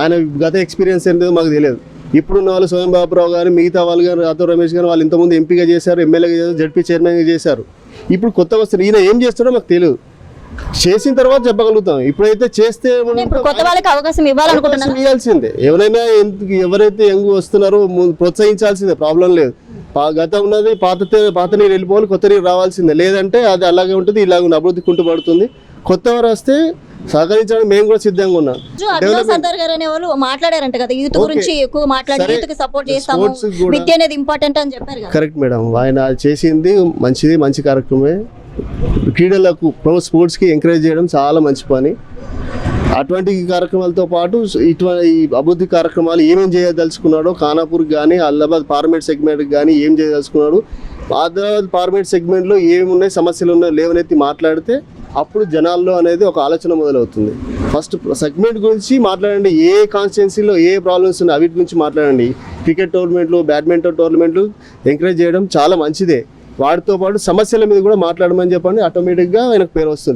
ఆయన గత ఎక్స్పీరియన్స్ ఏంటో మాకు తెలియదు. ఇప్పుడున్న వాళ్ళు స్వయం బాబురావు గారు మిగతా వాళ్ళు గారు రాతో రమేష్ గారు వాళ్ళు ఇంతకుముందు ఎంపీగా చేశారు ఎమ్మెల్యేగా చేశారు జడ్పీ చైర్మన్గా చేశారు. ఇప్పుడు కొత్త వస్తారు ఈయన ఏం చేస్తాడో మాకు తెలియదు. చేసిన తర్వాత చెప్పగలుగుతాం. ఇప్పుడైతే చేస్తే మనం ఇప్పుడు కొత్త వాళ్ళకి అవకాశం ఇవ్వాలనుకుంటున్నాను అవకాశం ఇవ్వాల్సిందే. ఎవరైనా ఎందుకు ఎవరైతే యంగ్ వస్తున్నారో ప్రోత్సహించాల్సిందే ప్రాబ్లం లేదు. గత ఉన్నది పాత పాత నీరు వెళ్ళిపోవాలి కొత్త నీరు రావాల్సిందే. లేదంటే అది అలాగే ఉంటుంది ఇలాగే ఉంది అభివృద్ధి కుంటుపడుతుంది. కొత్త వారు వస్తే సహకరించడానికి మేము కూడా సిద్ధంగా ఉన్నాం. మాట్లాడారంట కదా యూత్ గురించి ఎక్కువ మాట్లాడి సరే. యూత్కి సపోర్ట్ చేస్తాము. విద్య అనేది ఇంపార్టెంట్ అని చెప్పారు కరెక్ట్ మేడం ఆయన చేసింది మంచిది మంచి కార్యక్రమమే క్రీడలకు ప్రో స్పోర్ట్స్కి ఎంకరేజ్ చేయడం చాలా మంచి పని. అటువంటి కార్యక్రమాలతో పాటు ఇటువంటి అభివృద్ధి కార్యక్రమాలు ఏమేం చేయదలుచుకున్నాడో ఖానాపూర్ కానీ అల్లాబాద్ పార్లమెంట్ సెగ్మెంట్కి కానీ ఏం చేయదలుచుకున్నాడు ఆదిలాబాద్ పార్లమెంట్ సెగ్మెంట్లో ఏమున్నాయి సమస్యలు ఉన్నాయో లేవనెత్తి మాట్లాడితే అప్పుడు జనాల్లో అనేది ఒక ఆలోచన మొదలవుతుంది. ఫస్ట్ సెగ్మెంట్ గురించి మాట్లాడండి. ఏ కాన్స్టిట్యున్సీలో ఏ ప్రాబ్లమ్స్ ఉన్నాయి? వీటి గురించి మాట్లాడండి. క్రికెట్ టోర్నమెంట్లు బ్యాడ్మింటన్ టోర్నమెంట్లు ఎంకరేజ్ చేయడం చాలా మంచిదే. వాటితో పాటు సమస్యల మీద కూడా మాట్లాడమని చెప్పండి. ఆటోమేటిక్గా ఆయనకు పేరు వస్తుంది.